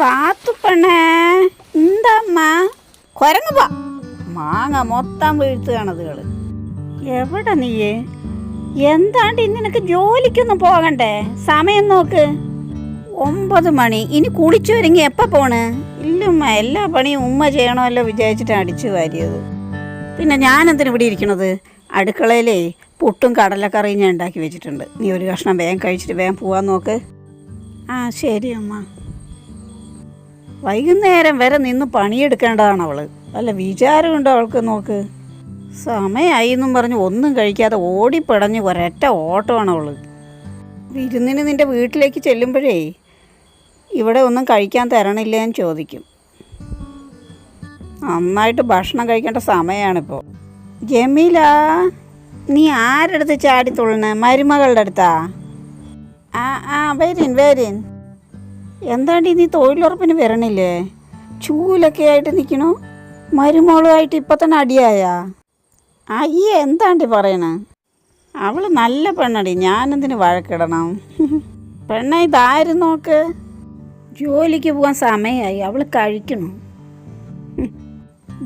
പാത്തു പെണ്ണേ. എന്താമ്മ? പോ. മാങ്ങ മൊത്തം വീഴ്ത്തുകയാണതുകൾ എവിടെ നീയേ? എന്താണ്ട് നിനക്ക് ജോലിക്കൊന്നും പോകണ്ടേ? സമയം നോക്ക്. ഒമ്പത് മണി. ഇനി കുളിച്ചു ഒരുങ്ങി എപ്പോൾ പോണ്? ഇല്ലുമ്മ എല്ലാ പണിയും ഉമ്മ ചെയ്യണമല്ലോ വിചാരിച്ചിട്ട് അടിച്ചു വാരിയത്. പിന്നെ ഞാൻ എന്തിനു ഇവിടെ ഇരിക്കണത്? അടുക്കളയിലേ പുട്ടും കടലക്കറിയും ഞാൻ ഉണ്ടാക്കി വെച്ചിട്ടുണ്ട്. നീ ഒരു കഷ്ണം വേഗം കഴിച്ചിട്ട് വേഗം പോവാൻ നോക്ക്. ആ ശരി അമ്മ. വൈകുന്നേരം വരെ നിന്ന് പണിയെടുക്കേണ്ടതാണ് അവൾ. വല്ല വിചാരമുണ്ടോ അവൾക്ക് നോക്ക്? സമയമായി എന്നും പറഞ്ഞ് ഒന്നും കഴിക്കാതെ ഓടിപ്പിടഞ്ഞ് ഒരൊറ്റ ഓട്ടമാണ് അവൾ. വിരുന്നിന് നിന്റെ വീട്ടിലേക്ക് ചെല്ലുമ്പോഴേ ഇവിടെ ഒന്നും കഴിക്കാൻ തരണില്ല എന്ന് ചോദിക്കും. നന്നായിട്ട് ഭക്ഷണം കഴിക്കേണ്ട സമയമാണിപ്പോൾ ജമീല നീ ആരുടെ അടുത്ത് ചാടി തുള്ളണേ മരുമകളുടെ അടുത്താ? ആ ആ വരിൻ വരീൻ എന്താണ്ടി ഇനി തൊഴിലുറപ്പിന് വരണില്ലേ? ചൂലൊക്കെ ആയിട്ട് നിൽക്കണോ മരുമോളുമായിട്ട് ഇപ്പം തന്നെ അടിയായാ? അയ്യേ എന്താണ്ടി പറയണേ? അവൾ നല്ല പെണ്ണടി ഞാനെന്തിന് വഴക്കിടണം? പെണ്ണ ഇതാരും നോക്ക്? ജോലിക്ക് പോകാൻ സമയമായി അവൾ കഴിക്കണം.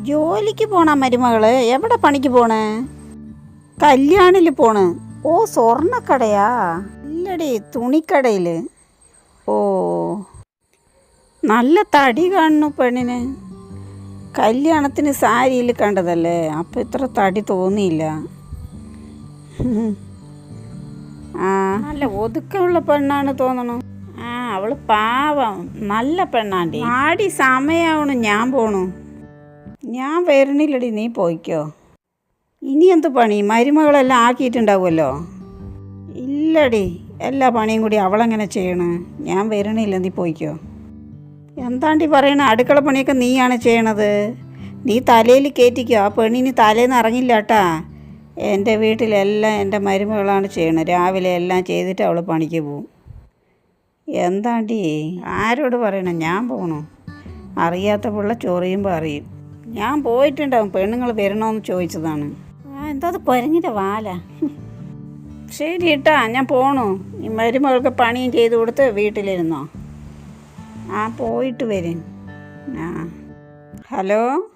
ജോലിക്ക് പോണ മരുമകൾ എവിടെ പണിക്ക് പോണേ? കല്യാണിൽ പോണ്. ഓ സ്വർണക്കടയാ? ഇല്ലടി തുണിക്കടയിൽ. ഓ. നല്ല തടി കാണുന്നു പെണ്ണിന്. കല്യാണത്തിന് സാരിയിൽ കണ്ടതല്ലേ? അപ്പം ഇത്ര തടി തോന്നിയില്ല. ആ. നല്ല ഒതുക്കമുള്ള പെണ്ണാണ് തോന്നണു. ആ അവൾ പാവം. നല്ല പെണ്ണാണ്ടി. ആടി സമയാവണു ഞാൻ പോണു. ഞാൻ വരണില്ലടി നീ പോയിക്കോ. ഇനി എന്ത് പണി? മരുമകളെല്ലാം ആക്കിയിട്ടുണ്ടാവുമല്ലോ? ഇല്ലടി. എല്ലാ പണിയും കൂടി അവളെങ്ങനെ ചെയ്യണേ? ഞാൻ വരണില്ല നീ പോയിക്കോ. എന്താണ്ടി പറയണ? അടുക്കള പണിയൊക്കെ നീയാണ് ചെയ്യണത്. നീ തലയിൽ കയറ്റിക്കോ. ആ പെണ്ണിന് തലേന്ന് ഇറങ്ങില്ല കേട്ടാ എന്റെ വീട്ടിലെല്ലാം എന്റെ മരുമകളാണ് ചെയ്യണത്. രാവിലെ എല്ലാം ചെയ്തിട്ട് അവൾ പണിക്ക് പോവും. എന്താണ്ടി? ആരോട് പറയണം? ഞാൻ പോകണോ അറിയാത്ത പിള്ള ചൊറിയുമ്പോൾ അറിയും. ഞാൻ പോയിട്ടുണ്ടാവും. പെണ്ണുങ്ങൾ വരണമെന്ന് ചോദിച്ചതാണ്. ആ എന്താ അത് കുരങ്ങിന്റെ വാല? ശരി കേട്ടാ ഞാൻ പോണു. ഈ മരുമകൾക്ക് പണിയും ചെയ്ത് കൊടുത്ത് വീട്ടിലിരുന്നോ? ആ പോയിട്ട് വരും. ആ. ഹലോ?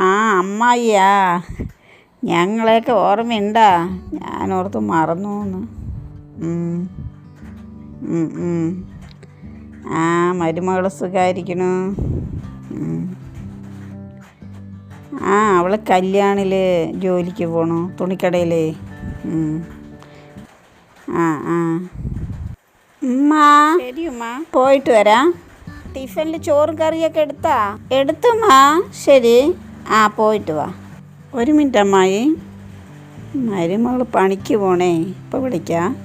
ആ അമ്മായിയാ. ഞങ്ങളെയൊക്കെ ഓർമ്മയുണ്ടാ? ഞാൻ ഓർത്ത് മറന്നു എന്ന്. ആ മരുമകൾ സുഖമായിരിക്കണു ആ അവൾ കല്യാണിൽ ജോലിക്ക് പോണു തുണിക്കടയിൽ ആ ആ. ഉമ്മ. പോയിട്ട് വരാം. ടിഫിനിൽ ചോറും കറിയൊക്കെ എടുത്താ? എടുത്തുമാ ശരി. ആ പോയിട്ട് വാ. ഒരു മിനിറ്റ് അമ്മായി. മരുമകൾ പണിക്ക് പോണേ. ഇപ്പോൾ വിളിക്കാം.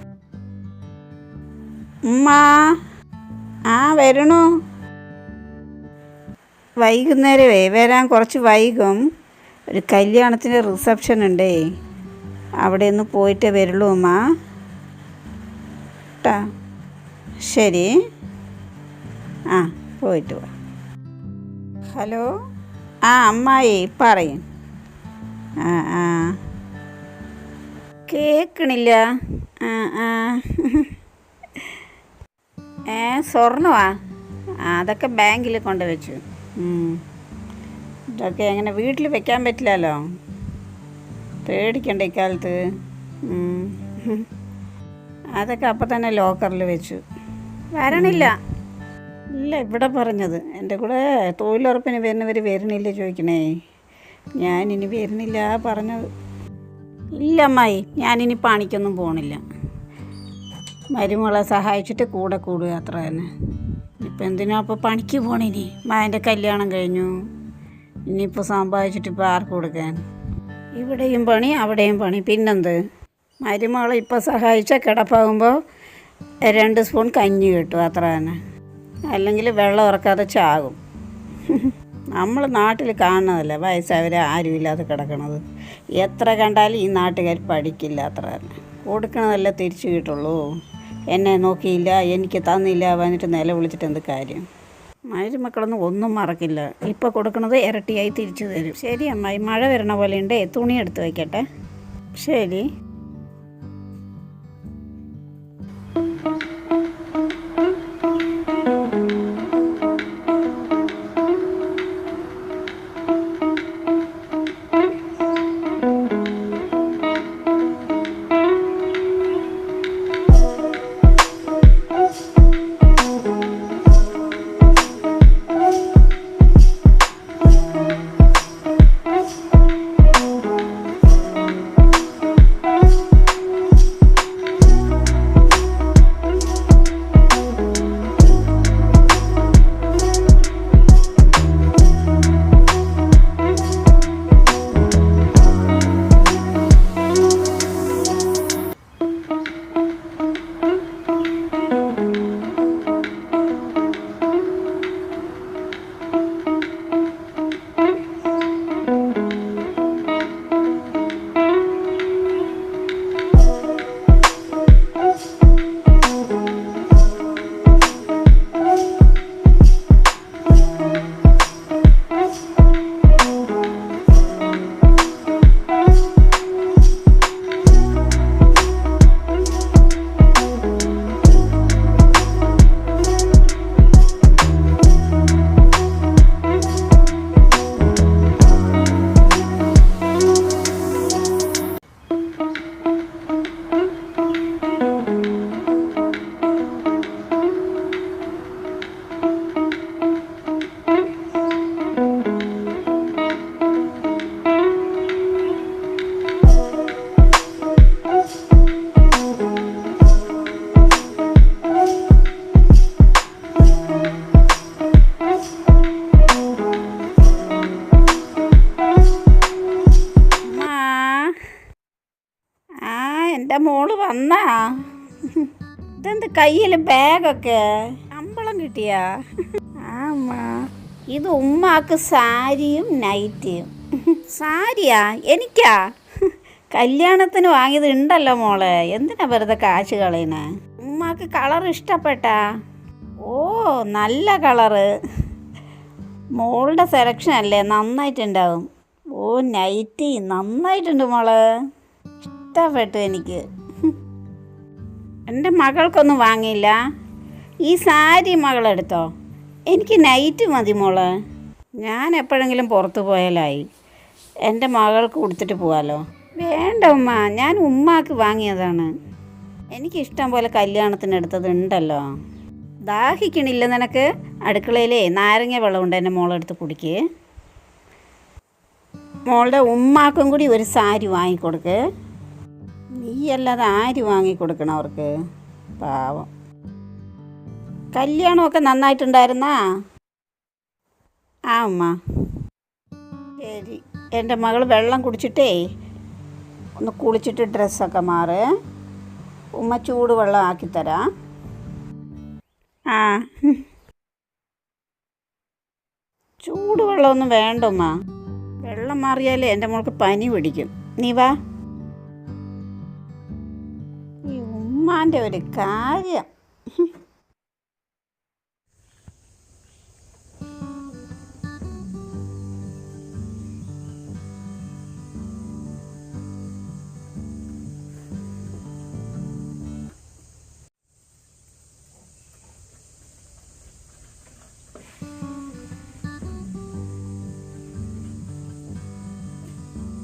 ഉമ്മ. ആ വരണു. വൈകുന്നേരമേ വരാൻ കുറച്ച് വൈകും. ഒരു കല്യാണത്തിന്റെ റിസപ്ഷൻ ഉണ്ടേ. അവിടെ ഒന്ന് പോയിട്ടേ വരുള്ളൂ അമ്മ ശരി. ആ. പോയിട്ട് വാ. ഹലോ? ആ അമ്മായി പറയും. ആ ആ. കേൾക്കണില്ല ആ ആ. ഏ സ്വർണമാ അതൊക്കെ ബാങ്കിൽ കൊണ്ട് വെച്ചു. ഇതൊക്കെ എങ്ങനെ വീട്ടിൽ വെക്കാൻ പറ്റില്ലല്ലോ? പേടിക്കണ്ട ഇക്കാലത്ത്. അതൊക്കെ അപ്പം തന്നെ ലോക്കറിൽ വെച്ചു. വരണില്ല. ഇല്ല ഇവിടെ പറഞ്ഞത്. എന്റെ കൂടെ തൊഴിലുറപ്പിന് വരുന്നവർ വരുന്നില്ല ചോദിക്കണേ. ഞാനിനി വരുന്നില്ല പറഞ്ഞത്. ഇല്ല അമ്മായി ഞാനിനി പണിക്കൊന്നും പോണില്ല. മരുമകളെ സഹായിച്ചിട്ട് കൂടെ കൂടുക അത്ര തന്നെ. ഇപ്പം എന്തിനാ അപ്പോൾ പണിക്ക് പോണിനി? മാന്റെ കല്യാണം കഴിഞ്ഞു. ഇനിയിപ്പോൾ സമ്പാദിച്ചിട്ട് ഇപ്പോൾ ആർക്ക് കൊടുക്കാൻ? ഇവിടെയും പണി അവിടെയും പണി. പിന്നെന്ത്? മരുമകളെ ഇപ്പോൾ സഹായിച്ചാൽ കിടപ്പാകുമ്പോൾ രണ്ട് സ്പൂൺ കഞ്ഞി കിട്ടും അത്ര തന്നെ. അല്ലെങ്കിൽ വെള്ളം ഇറക്കാതെ ചാകും. നമ്മൾ നാട്ടിൽ കാണുന്നതല്ല വയസ്സായവർ ആരുമില്ലാതെ കിടക്കണത്. എത്ര കണ്ടാലും ഈ നാട്ടുകാർ പഠിക്കില്ല അത്ര തന്നെ. കൊടുക്കണതല്ലേ തിരിച്ചു കിട്ടുള്ളൂ. എന്നെ നോക്കിയില്ല എനിക്ക് തന്നില്ല വന്നിട്ട് നില വിളിച്ചിട്ട് എന്ത് കാര്യം? മരുമക്കളൊന്നും ഒന്നും മറക്കില്ല. ഇപ്പോൾ കൊടുക്കണത് ഇരട്ടിയായി തിരിച്ചു തരും. ശരി അമ്മായി മഴ വരണ പോലെ ഉണ്ടേ തുണി എടുത്ത് വയ്ക്കട്ടെ ശരി. കയ്യിൽ ബാഗൊക്കെ? ശമ്പളം കിട്ടിയാ? ആമാ ഇത് ഉമ്മാക്ക് സാരിയും നൈറ്റിയും. സാരിയാ? എനിക്കാ? കല്യാണത്തിന് വാങ്ങിയത് ഉണ്ടല്ലോ മോളെ. എന്തിനാ വെറുതെ കാശ് കളയുന്നേ ഉമ്മാക്ക് കളർ ഇഷ്ടപ്പെട്ടാ? ഓ നല്ല കളറ്. മോളുടെ സെലക്ഷൻ അല്ലേ? നന്നായിട്ടുണ്ടാവും. ഓ നൈറ്റി നന്നായിട്ടുണ്ട് മോൾ. ഇഷ്ടപ്പെട്ടു എനിക്ക്. എന്റെ മകൾക്കൊന്നും വാങ്ങിയില്ല. ഈ സാരി മകളെടുത്തോ? എനിക്ക് നൈറ്റ് മതി മോൾ. ഞാൻ എപ്പോഴെങ്കിലും പുറത്ത് പോയാലായി. എന്റെ മകൾക്ക് കൊടുത്തിട്ട് പോവാലോ? വേണ്ട ഉമ്മ ഞാൻ ഉമ്മാക്ക് വാങ്ങിയതാണ്. എനിക്കിഷ്ടം പോലെ കല്യാണത്തിന് എടുത്തത് ഉണ്ടല്ലോ ദാഹിക്കണില്ല നിനക്ക്? അടുക്കളയിലേ നാരങ്ങ വെള്ളമുണ്ട് എന്റെ മോളെടുത്ത് കുടിക്ക്. മോളുടെ ഉമ്മാക്കും കൂടി ഒരു സാരി വാങ്ങിക്കൊടുക്ക്. നീയല്ലാതെ ആര് വാങ്ങിക്കൊടുക്കണം അവർക്ക്? പാവം. കല്യാണമൊക്കെ നന്നായിട്ടുണ്ടായിരുന്നാ? ആ ഉമ്മ. ശരി. എന്റെ മകൾ വെള്ളം കുടിച്ചിട്ടേ ഒന്ന് കുളിച്ചിട്ട് ഡ്രസ്സൊക്കെ മാറ്. ഉമ്മ ചൂട് വെള്ളം ആക്കിത്തരാം ആ. ചൂട് വെള്ളമൊന്നും വേണ്ട ഉമ്മ. വെള്ളം മാറിയാലേ എന്റെ മോൾക്ക് പനി പിടിക്കും. നീ വാ. ഉമ്മാന്റെ ഒരു കാര്യം.